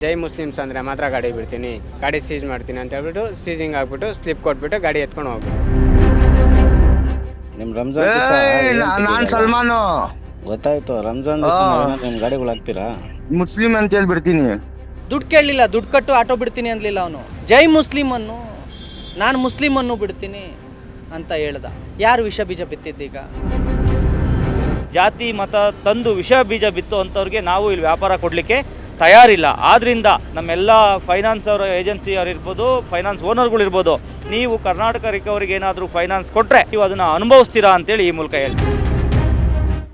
ಜೈ Muslims ಅಂದರೆ ಮಾತ್ರ ಗಾಡಿ ಬಿಡ್ತೀನಿ ಗಾಡಿ ಸೀಜ್ ಮಾಡ್ತೀನಿ ಅಂತ ಹೇಳ್ಬಿಟ್ಟು ಸೀಜಿಂಗ್ ಆಗ್ಬಿಟ್ಟು ಸ್ಲಿಪ್ ಕೊಟ್ಬಿಟ್ಟು ಗಾಡಿ ಎತ್ಕೊಂಡು ಹೋಗ್ಬಿಟ್ಟು ನಿಮ್ ರಂಜಾನ್ ದಿವ್ಸ ಏನ್ ನಾನ್ ಸಲ್ಮಾನ್ ಸಲ್ಮಾನು. ಗೊತ್ತಾಯ್ತು ರಂಜಾನ್ ದಿವಸ ಆ. ನಿಮ್ ಗಾಡಿಗಳು ಹಾಕ್ತೀರಾ? ಮುಸ್ಲಿಂ ಅಂತ ಹೇಳ್ಬಿಡ್ತೀನಿ. ದುಡ್ಡು ಕೇಳಲಿಲ್ಲ ದುಡ್ಡು ಕಟ್ಟು ಆಟೋ ಬಿಡ್ತೀನಿ ಅನ್ಲಿಲ್ಲ ಅವನು. ಜೈ ಮುಸ್ಲಿಂ ಅನ್ನು ನಾನು ಮುಸ್ಲಿಂ ಅನ್ನು ಬಿಡ್ತೀನಿ ಅಂತ ಹೇಳ್ದ. ಯಾರು ವಿಷ ಬೀಜ ಬಿತ್ತಿದ್ದೀಗ ಜಾತಿ ಮತ ತಂದು ವಿಷ ಬೀಜ ಬಿತ್ತು ಅಂತವ್ರಿಗೆ ನಾವು ಇಲ್ಲಿ ವ್ಯಾಪಾರ ಕೊಡಲಿಕ್ಕೆ ತಯಾರಿಲ್ಲ. ಆದ್ದರಿಂದ ನಮ್ಮೆಲ್ಲ ಫೈನಾನ್ಸ್ ಅವರ ಏಜೆನ್ಸಿ ಅವ್ರು ಇರ್ಬೋದು ಫೈನಾನ್ಸ್ ಓನರ್ಗಳು ಇರ್ಬೋದು, ನೀವು ಕರ್ನಾಟಕ ರಿಕವರಿಗೆ ಏನಾದರೂ ಫೈನಾನ್ಸ್ ಕೊಟ್ಟರೆ ನೀವು ಅದನ್ನು ಅನುಭವಿಸ್ತೀರಾ ಅಂತೇಳಿ ಈ ಮೂಲಕ ಹೇಳ್ತೀನಿ.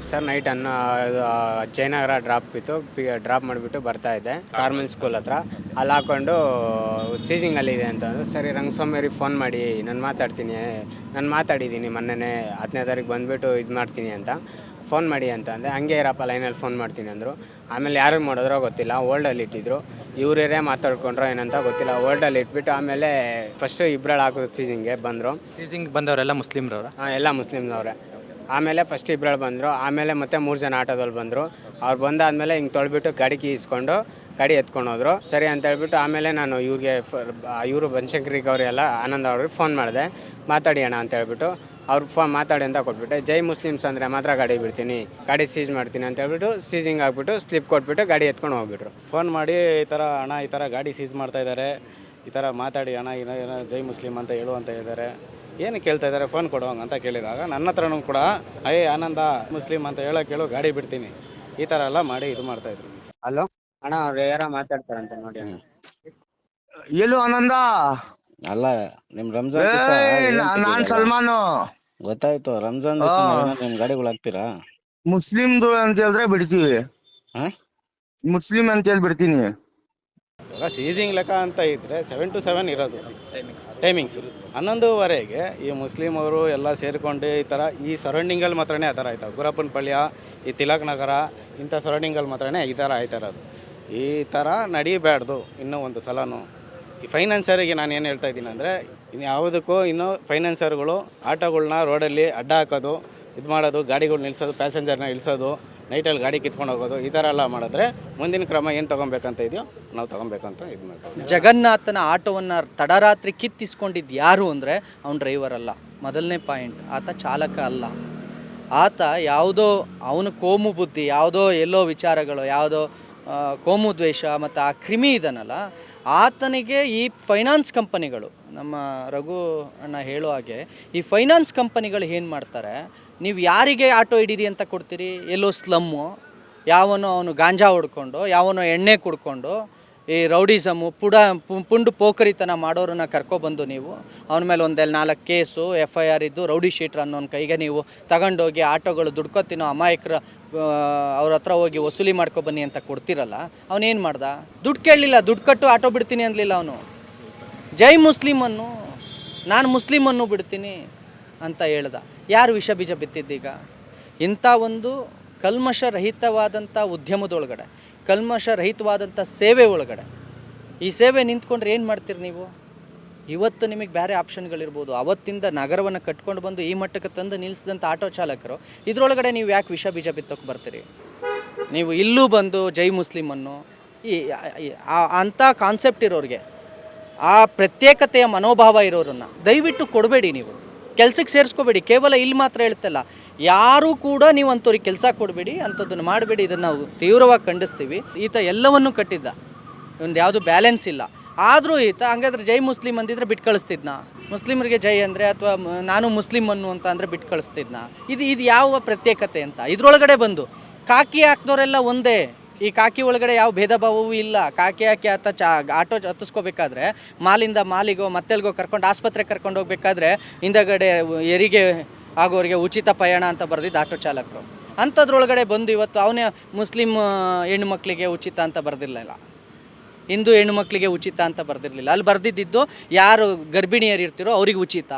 ಸರ್ ನೈಟ್ ಅನ್ನ ಜಯನಗರ ಡ್ರಾಪ್ ಇತ್ತು. ಡ್ರಾಪ್ ಮಾಡಿಬಿಟ್ಟು ಬರ್ತಾ ಇದ್ದೆ. ಕಾರ್ಮೆಲ್ ಸ್ಕೂಲ್ ಹತ್ರ. ಅಲ್ಲಿ ಹಾಕೊಂಡು ಸೀಸಿಂಗಲ್ಲಿ ಇದೆ ಅಂತ. ಸರಿ ರಂಗಸ್ವಾಮಿಯವ್ರಿಗೆ ಫೋನ್ ಮಾಡಿ, ನಾನು ಮಾತಾಡ್ತೀನಿ, ನಾನು ಮಾತಾಡಿದ್ದೀನಿ ಮೊನ್ನೆನೇ ಹತ್ತನೇ ತಾರೀಕು ಬಂದುಬಿಟ್ಟು ಇದು ಮಾಡ್ತೀನಿ ಅಂತ. ಫೋನ್ ಮಾಡಿ ಅಂತ ಅಂದೆ ಹಂಗೆ ಇರಪ್ಪ ಲೈನಲ್ಲಿ ಫೋನ್ ಮಾಡ್ತೀನಿ ಅಂದರು. ಆಮೇಲೆ ಯಾರಿಗೆ ಮಾಡಿದ್ರೋ ಗೊತ್ತಿಲ್ಲ ಓಲ್ಡಲ್ಲಿ ಇಟ್ಟಿದ್ರು. ಇವ್ರೇ ಮಾತಾಡ್ಕೊಂಡ್ರೋ ಏನಂತ ಗೊತ್ತಿಲ್ಲ. ಓಲ್ಡಲ್ಲಿ ಇಟ್ಬಿಟ್ಟು ಆಮೇಲೆ ಫಸ್ಟು ಇಬ್ಬರಲ್ಲಿ ಹಾಕೋದು ಸೀಸಿಂಗ್ಗೆ ಬಂದರು. ಸೀಸಿಂಗ್ ಬಂದವರೆಲ್ಲ ಮುಸ್ಲಿಮ್ರವ್ರ? ಹಾಂ ಎಲ್ಲ ಮುಸ್ಲಿಮ್ನವ್ರೆ. ಆಮೇಲೆ ಫಸ್ಟ್ ಇಬ್ಬರಲ್ಲಿ ಬಂದರು. ಆಮೇಲೆ ಮತ್ತೆ ಮೂರು ಜನ ಆಟೋದಲ್ಲಿ ಬಂದರು. ಅವ್ರು ಬಂದಾದಮೇಲೆ ಹಿಂಗೆ ತೊಳ್ಬಿಟ್ಟು ಗಾಡಿ ಕೀ ಇಸ್ಕೊಂಡು ಗಾಡಿ ಎತ್ಕೊಂಡು ಹೋದ್ರು. ಸರಿ ಅಂತ ಹೇಳ್ಬಿಟ್ಟು ಆಮೇಲೆ ನಾನು ಇವ್ರಿಗೆ ಇವರು ಬನಶಂಕರಿಗೆ ಅವರೆಲ್ಲ ಆನಂದ್ ಅವ್ರಿಗೆ ಫೋನ್ ಮಾಡಿದೆ. ಮಾತಾಡಿ ಅಣ್ಣ ಅಂತ ಹೇಳ್ಬಿಟ್ಟು ಅವ್ರು ಫೋನ್ ಮಾತಾಡಿ ಅಂತ ಕೊಟ್ಬಿಟ್ಟೆ ಜೈ ಮುಸ್ಲಿಮ್ಸ್ ಅಂದರೆ ಮಾತ್ರ ಗಾಡಿ ಬಿಡ್ತೀನಿ ಗಾಡಿ ಸೀಜ್ ಮಾಡ್ತೀನಿ ಅಂತ ಹೇಳ್ಬಿಟ್ಟು ಸೀಜಿಂಗ್ ಆಗ್ಬಿಟ್ಟು ಸ್ಲಿಪ್ ಕೊಟ್ಬಿಟ್ಟು ಗಾಡಿ ಎತ್ಕೊಂಡು ಹೋಗ್ಬಿಟ್ರು. ಫೋನ್ ಮಾಡಿ ಈ ಥರ ಅಣ್ಣ ಈ ಥರ ಗಾಡಿ ಸೀಸ್ ಮಾಡ್ತಾ ಇದ್ದಾರೆ ಈ ಥರ ಮಾತಾಡಿ ಅಣ್ಣ ಏನೋ ಏನೋ ಜೈ ಮುಸ್ಲಿಂ ಅಂತ ಹೇಳು ಅಂತ ಇದ್ದಾರೆ ಏನು ಕೇಳ್ತಾ ಇದ್ದಾರೆ ಫೋನ್ ಕೊಡುವಂಗೆ ಅಂತ ಕೇಳಿದಾಗ ನನ್ನ ಹತ್ರನೂ ಕೂಡ ಅಯ್ಯ ಆನಂದ ಮುಸ್ಲಿಂ ಅಂತ ಹೇಳೋ ಕೇಳು ಗಾಡಿ ಬಿಡ್ತೀನಿ. ಈ ಥರ ಎಲ್ಲ ಮಾಡಿ ಇದು ಮಾಡ್ತಾ ಮಾಡ್ತಾಯಿದ್ರು ಹಲೋ? ಅಣ್ಣ ಅವ್ರು ಯಾರೋ ಮಾತಾಡ್ತಾರಂತ ನೋಡಿ ಅಣ್ಣ. ಎಲ್ಲು ಆನಂದ? ಅಲ್ಲ ನಿಮ್ ರಂಜಾನ್ ಏನ್ ನಾ- ನಾನ್? ಸಲ್ಮಾನು. ಗೊತ್ತಾಯ್ತು. ರಂಜಾನ್ ದಿವಸ. ನಿಮ್ ಗಾಡಿಗಳು ಹಾಕ್ತೀರಾ ಮುಸ್ಲಿಮ್ದು ಅಂತ ಹೇಳಿದ್ರೆ ಬಿಡ್ತೀವಿ. ಹಾ? ಮುಸ್ಲಿಂ ಅಂತ ಹೇಳಿ ಬಿಡ್ತೀನಿ. ಇವಾಗ ಸೀಸಿಂಗ್ ಲೆಕ್ಕ ಅಂತ ಇದ್ರೆ ಸೆವೆನ್ ಟು ಸೆವೆನ್ ಇರೋದು. ಟೈಮಿಂಗ್ಸ್ ಹನ್ನೊಂದುವರೆಗೆ ಈ ಮುಸ್ಲಿಂ ಅವರು ಎಲ್ಲ ಸೇರಿಕೊಂಡು ಈ ಥರ ಈ ಸರೌಂಡಿಂಗಲ್ಲಿ ಮಾತ್ರನೇ ಆ ಥರ ಆಯ್ತವೆ ಗುರಪ್ಪನ ಪಳ್ಳಿಯ ಈ ತಿಲಕ್ ನಗರ ಇಂಥ ಸರೌಂಡಿಂಗಲ್ಲಿ ಮಾತ್ರನೇ ಈ ಥರ ಆಯ್ತಾ ಇರೋದು? ಈ ಥರ ನಡಿಬಾರ್ದು ಇನ್ನೂ ಒಂದು ಸಲನೂ. ಈ ಫೈನಾನ್ಸರಿಗೆ ನಾನು ಏನು ಹೇಳ್ತಾ ಇದ್ದೀನಿ ಅಂದರೆ ಯಾವುದಕ್ಕೂ ಇನ್ನೂ ಫೈನಾನ್ಸರ್ಗಳು ಆಟೋಗಳನ್ನ ರೋಡಲ್ಲಿ ಅಡ್ಡ ಹಾಕೋದು, ಇದು ಮಾಡೋದು, ಗಾಡಿಗಳು ನಿಲ್ಲಿಸೋದು ಪ್ಯಾಸೆಂಜರ್ನ ಇಳಿಸೋದು, ನೈಟಲ್ಲಿ ಗಾಡಿ ಕಿತ್ಕೊಂಡು ಹೋಗೋದು, ಈ ಥರ ಎಲ್ಲ ಮಾಡಿದ್ರೆ ಮುಂದಿನ ಕ್ರಮ ಏನು ತೊಗೊಬೇಕಂತ ಇದೆಯೋ ನಾವು ತೊಗೊಬೇಕಂತ ಇದು ಮಾಡ್ತೀವಿ ಜಗನ್ನಾಥನ ಆಟೋವನ್ನು ತಡರಾತ್ರಿ ಕಿತ್ತಿಸ್ಕೊಂಡಿದ್ದು ಯಾರು ಅಂದರೆ ಅವ್ನು ಡ್ರೈವರ್ ಅಲ್ಲ. ಮೊದಲನೇ ಪಾಯಿಂಟ್, ಆತ ಚಾಲಕ ಅಲ್ಲ. ಆತ ಯಾವುದೋ ಅವನ ಕೋಮು ಬುದ್ಧಿ, ಯಾವುದೋ ಎಲ್ಲೋ ವಿಚಾರಗಳು, ಯಾವುದೋ ಕೋಮು ದ್ವೇಷ, ಮತ್ತು ಆ ಕ್ರಿಮಿ ಇದನ್ನಲ್ಲ ಆತನಿಗೆ ಈ ಫೈನಾನ್ಸ್ ಕಂಪನಿಗಳು ನಮ್ಮ ರಘು ಅಣ್ಣ ಹೇಳೋ ಹಾಗೆ, ಈ ಫೈನಾನ್ಸ್ ಕಂಪನಿಗಳು ಏನು ಮಾಡ್ತಾರೆ? ನೀವು ಯಾರಿಗೆ ಆಟೋ ಹಿಡೀರಿ ಅಂತ ಕೊಡ್ತೀರಿ? ಎಲ್ಲೋ ಸ್ಲಮ್ಮು ಯಾವನೋ ಅವನು ಗಾಂಜಾ ಹೊಡ್ಕೊಂಡು, ಯಾವನೋ ಎಣ್ಣೆ ಕುಡ್ಕೊಂಡು ಈ ರೌಡಿಸಮು ಪುಡ ಪುಂಡು ಪೋಖರಿತನ ಮಾಡೋರನ್ನ ಕರ್ಕೊಬಂದು ನೀವು, ಅವನ ಮೇಲೆ ಒಂದೆಲ್ಲ ನಾಲ್ಕು ಕೇಸು ಎಫ್ ಐ ಆರ್ ಇದ್ದು ರೌಡಿ ಶೀಟ್ರ್ ಅನ್ನೋನ್ ಕೈಗೆ ನೀವು ತಗೊಂಡೋಗಿ ಆಟೋಗಳು ದುಡ್ಕೊತಿನೋ ಅಮಾಯಕರ ಅವ್ರ ಹತ್ರ ಹೋಗಿ ವಸೂಲಿ ಮಾಡ್ಕೊಬನ್ನಿ ಅಂತ ಕೊಡ್ತಿರಲ್ಲ ಅವನೇನು ಮಾಡ್ದ? ದುಡ್ಡು ಕೇಳಲಿಲ್ಲ, ದುಡ್ಡು ಕಟ್ಟು ಆಟೋ ಬಿಡ್ತೀನಿ ಅನ್ಲಿಲ್ಲ ಅವನು. ಜೈ ಮುಸ್ಲಿಮನ್ನು, ನಾನು ಮುಸ್ಲಿಮನ್ನು ಬಿಡ್ತೀನಿ ಅಂತ ಹೇಳ್ದ. ಯಾರು ವಿಷ ಬೀಜ ಬಿತ್ತಿದ್ದೀಗ? ಇಂಥ ಒಂದು ಕಲ್ಮಶರಹಿತವಾದಂಥ ಉದ್ಯಮದೊಳಗಡೆ. ಕಲ್ಮಶರಹಿತವಾದಂಥ ಸೇವೆ ಒಳಗಡೆ. ಈ ಸೇವೆ ನಿಂತ್ಕೊಂಡ್ರೆ ಏನು ಮಾಡ್ತೀರಿ ನೀವು? ಇವತ್ತು ನಿಮಗೆ ಬೇರೆ ಆಪ್ಷನ್ಗಳಿರ್ಬೋದು. ಅವತ್ತಿಂದ ನಗರವನ್ನು ಕಟ್ಕೊಂಡು ಬಂದು ಈ ಮಟ್ಟಕ್ಕೆ ತಂದು ನಿಲ್ಲಿಸಿದಂಥ ಆಟೋ ಚಾಲಕರು, ಇದರೊಳಗಡೆ ನೀವು ಯಾಕೆ ವಿಷ ಬೀಜ ಬಿತ್ತೋಕೆ ಬರ್ತೀರಿ? ನೀವು ಇಲ್ಲೂ ಬಂದು ಜೈ ಮುಸ್ಲಿಮನ್ನು, ಈ ಅಂಥ ಕಾನ್ಸೆಪ್ಟ್ ಇರೋರಿಗೆ, ಆ ಪ್ರತ್ಯೇಕತೆಯ ಮನೋಭಾವ ಇರೋರನ್ನು ದಯವಿಟ್ಟು ಕೊಡಬೇಡಿ ನೀವು. ಕೆಲ್ಸಕ್ಕೆ ಸೇರಿಸ್ಕೋಬೇಡಿ. ಕೇವಲ ಇಲ್ಲಿ ಮಾತ್ರ ಹೇಳ್ತಲ್ಲ. ಯಾರೂ ಕೂಡ ನೀವು ಅಂಥವ್ರಿಗೆ ಕೆಲಸ ಕೊಡಬೇಡಿ, ಅಂಥದ್ದನ್ನು ಮಾಡಬೇಡಿ, ಇದನ್ನು ನಾವು ತೀವ್ರವಾಗಿ ಖಂಡಿಸ್ತೀವಿ. ಈತ ಎಲ್ಲವನ್ನೂ ಕಟ್ಟಿದ್ದ. ಒಂದು ಯಾವುದು ಬ್ಯಾಲೆನ್ಸ್ ಇಲ್ಲ. ಆದರೂ ಈತ, ಹಂಗಾದ್ರೆ ಜೈ ಮುಸ್ಲಿಂ ಅಂದಿದ್ರೆ ಬಿಟ್ಟು ಕಳಿಸ್ತಿದ್ನ? ಮುಸ್ಲಿಮರಿಗೆ ಜೈ ಅಂದರೆ ಅಥವಾ ನಾನು ಮುಸ್ಲಿಮ್ ಅನ್ನು ಅಂತ ಅಂದರೆ ಬಿಟ್ಟು ಕಳಿಸ್ತಿದ್ನ? ಇದು ಇದು ಯಾವ ಪ್ರತ್ಯೇಕತೆ ಅಂತ? ಇದ್ರೊಳಗಡೆ ಬಂದು. ಕಾಕಿ ಹಾಕ್ದವರೆಲ್ಲ ಒಂದೇ. ಈ ಕಾಕಿ ಒಳಗಡೆ ಯಾವ ಭೇದ ಭಾವವೂ ಇಲ್ಲ. ಕಾಕಿ ಹಾಕಿ ಆತ ಚಾ, ಆಟೋ ಹತ್ತಿಸ್ಕೋಬೇಕಾದ್ರೆ ಮಾಲಿಂದ ಮಾಲಿಗೋ, ಮತ್ತೆಲ್ಗೋ ಕರ್ಕೊಂಡು ಆಸ್ಪತ್ರೆಗೆ ಕರ್ಕೊಂಡು ಹೋಗ್ಬೇಕಾದ್ರೆ ಹಿಂದಗಡೆ ಹೆರಿಗೆ ಆಗೋರಿಗೆ ಉಚಿತ ಪಯಣ ಅಂತ ಬರೆದಿದ್ದು ಆಟೋ ಚಾಲಕರು. ಅಂಥದ್ರೊಳಗಡೆ ಬಂದು ಇವತ್ತು ಅವನೇ ಮುಸ್ಲಿಂ ಹೆಣ್ಣುಮಕ್ಕಳಿಗೆ ಹೆಣ್ಣು ಮಕ್ಕಳಿಗೆ ಉಚಿತ ಅಂತ ಬರೆದಿರಲಿಲ್ಲ. ಹಿಂದೂ ಹೆಣ್ಣುಮಕ್ಕಳಿಗೆ ಉಚಿತ ಅಂತ ಬರೆದಿರಲಿಲ್ಲ. ಅಲ್ಲಿ ಬರೆದಿದ್ದು ಯಾರು ಗರ್ಭಿಣಿಯರು ಇರ್ತಿರೋ ಅವ್ರಿಗೆ ಉಚಿತ.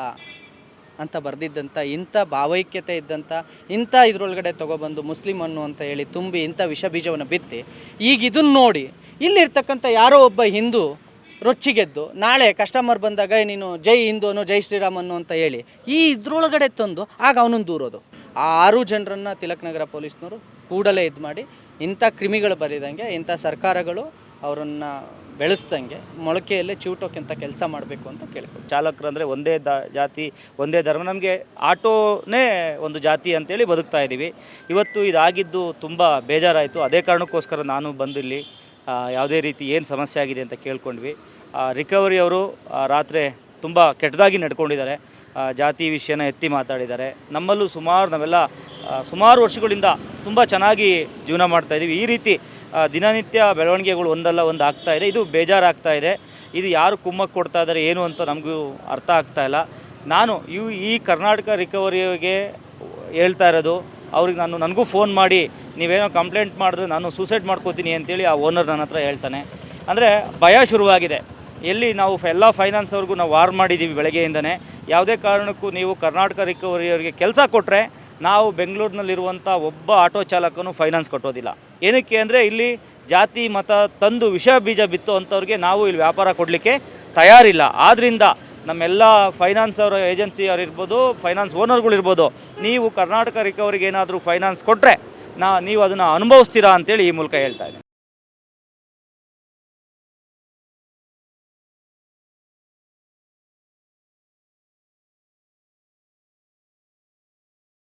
ಅಂತ ಬರೆದಿದ್ದಂಥ, ಇಂಥ ಭಾವೈಕ್ಯತೆ ಇದ್ದಂಥ, ಇಂಥ ಇದ್ರೊಳಗಡೆ ತೊಗೊಬಂದು ಮುಸ್ಲಿಮ್ ಅನ್ನು ಅಂತ ಹೇಳಿ ತುಂಬಿ ಇಂಥ ವಿಷ ಬೀಜವನ್ನು ಬಿತ್ತಿ, ಈಗ ಇದನ್ನು ನೋಡಿ, ಇಲ್ಲಿರ್ತಕ್ಕಂಥ ಯಾರೋ ಒಬ್ಬ ಹಿಂದೂ ರೊಚ್ಚಿಗೆದ್ದು, ನಾಳೆ ಕಸ್ಟಮರ್ ಬಂದಾಗ ನೀನು ಜೈ ಹಿಂದೂ ಅನ್ನೋ, ಜೈ ಶ್ರೀರಾಮ್ ಅನ್ನು ಅಂತ ಹೇಳಿ, ಈ ಇದ್ರೊಳಗಡೆ ತಂದು, ಆಗ ಅವನನ್ನು ದೂರೋದು. ಆ ಆರು ಜನರನ್ನು ತಿಲಕ್ ನಗರ ಪೊಲೀಸ್ನವರು ಕೂಡಲೇ ಇದು ಮಾಡಿ ಇಂಥ ಕ್ರಿಮಿಗಳು ಬರಿದಂಗೆ, ಇಂಥ ಸರ್ಕಾರಗಳು ಅವರನ್ನು ಬೆಳೆಸ್ದಂಗೆ ಮೊಳಕೆಯಲ್ಲೇ ಚಿವುಟೋಕ್ಕಿಂತ ಕೆಲಸ ಮಾಡಬೇಕು ಅಂತ ಕೇಳ್ಕೊ ಚಾಲಕರು ಅಂದರೆ ಒಂದೇ ದ, ಜಾತಿ, ಒಂದೇ ಧರ್ಮ. ನಮಗೆ ಆಟೋನೇ ಒಂದು ಜಾತಿ ಅಂತೇಳಿ ಬದುಕ್ತಾ ಇದ್ದೀವಿ. ಇವತ್ತು ಇದಾಗಿದ್ದು ತುಂಬ ಬೇಜಾರಾಯಿತು. ಅದೇ ಕಾರಣಕ್ಕೋಸ್ಕರ ನಾನು ಬಂದಿಲ್ಲಿ ಯಾವುದೇ ರೀತಿ ಏನು ಸಮಸ್ಯೆ ಆಗಿದೆ ಅಂತ ಕೇಳ್ಕೊಂಡ್ವಿ. ರಿಕವರಿ ಅವರು ರಾತ್ರಿ ತುಂಬ ಕೆಟ್ಟದಾಗಿ ನಡ್ಕೊಂಡಿದ್ದಾರೆ. ಜಾತಿ ವಿಷಯನ ಎತ್ತಿ ಮಾತಾಡಿದ್ದಾರೆ. ನಮ್ಮಲ್ಲೂ ಸುಮಾರು, ನಾವೆಲ್ಲ ಸುಮಾರು ವರ್ಷಗಳಿಂದ ತುಂಬ ಚೆನ್ನಾಗಿ ಜೀವನ ಮಾಡ್ತಾಯಿದ್ದೀವಿ ಈ ರೀತಿ ದಿನನಿತ್ಯ ಬೆಳವಣಿಗೆಗಳು ಒಂದಲ್ಲ, ಒಂದು ಆಗ್ತಾ ಇದೆ. ಇದು ಬೇಜಾರಾಗ್ತಾ ಇದೆ. ಇದು ಯಾರು ಕುಮ್ಮಕ್ಕೆ ಕೊಡ್ತಾ ಇದ್ದಾರೆ ಏನು ಅಂತ ನಮಗೂ ಅರ್ಥ ಆಗ್ತಾ ಇಲ್ಲ. ನಾನು ಇವು ಈ ಕರ್ನಾಟಕ ರಿಕವರಿಗೆ ಹೇಳ್ತಾ ಇರೋದು, ಅವ್ರಿಗೆ ನಾನು, ನನಗೂ ಫೋನ್ ಮಾಡಿ, ನೀವೇನೋ ಕಂಪ್ಲೇಂಟ್ ಮಾಡಿದ್ರೆ ನಾನು ಸೂಸೈಡ್ ಮಾಡ್ಕೋತೀನಿ ಅಂತೇಳಿ ಆ ಓನರ್ ನನ್ನ ಹತ್ರ ಹೇಳ್ತಾನೆ. ಅಂದರೆ ಭಯ ಶುರುವಾಗಿದೆ. ಎಲ್ಲಿ ನಾವು ಎಲ್ಲ ಫೈನಾನ್ಸ್ ಅವ್ರಿಗೂ ನಾವು ವಾರ್ ಮಾಡಿದ್ದೀವಿ ಬೆಳಗ್ಗೆಯಿಂದನೇ. ಯಾವುದೇ ಕಾರಣಕ್ಕೂ ನೀವು ಕರ್ನಾಟಕ ರಿಕವರಿಯವರಿಗೆ ಕೆಲಸ ಕೊಟ್ಟರೆ ನಾವು ಬೆಂಗಳೂರಿನಲ್ಲಿರುವಂಥ ಒಬ್ಬ ಆಟೋ ಚಾಲಕನು ಫೈನಾನ್ಸ್ ಕಟ್ಟೋದಿಲ್ಲ. ಏನಕ್ಕೆ ಅಂದರೆ ಇಲ್ಲಿ ಜಾತಿ, ಮತ ತಂದು ವಿಷ ಬೀಜ ಬಿತ್ತು ಅಂಥವ್ರಿಗೆ ನಾವು ಇಲ್ಲಿ ವ್ಯಾಪಾರ ಕೊಡಲಿಕ್ಕೆ ತಯಾರಿಲ್ಲ. ಆದ್ದರಿಂದ ನಮ್ಮೆಲ್ಲ ಫೈನಾನ್ಸ್ ಅವರ ಏಜೆನ್ಸಿ ಇರ್ಬೋದು ಫೈನಾನ್ಸ್ ಓನರ್ಗಳಿರ್ಬೋದು, ನೀವು ಕರ್ನಾಟಕ ರಿಕವರಿಗೆ ಏನಾದರೂ ಫೈನಾನ್ಸ್ ಕೊಟ್ಟರೆ ನಾ ನೀವು ಅದನ್ನು ಅನುಭವಿಸ್ತೀರಾ ಅಂತೇಳಿ ಈ ಮೂಲಕ ಹೇಳ್ತಾ ಇದ್ದೀನಿ.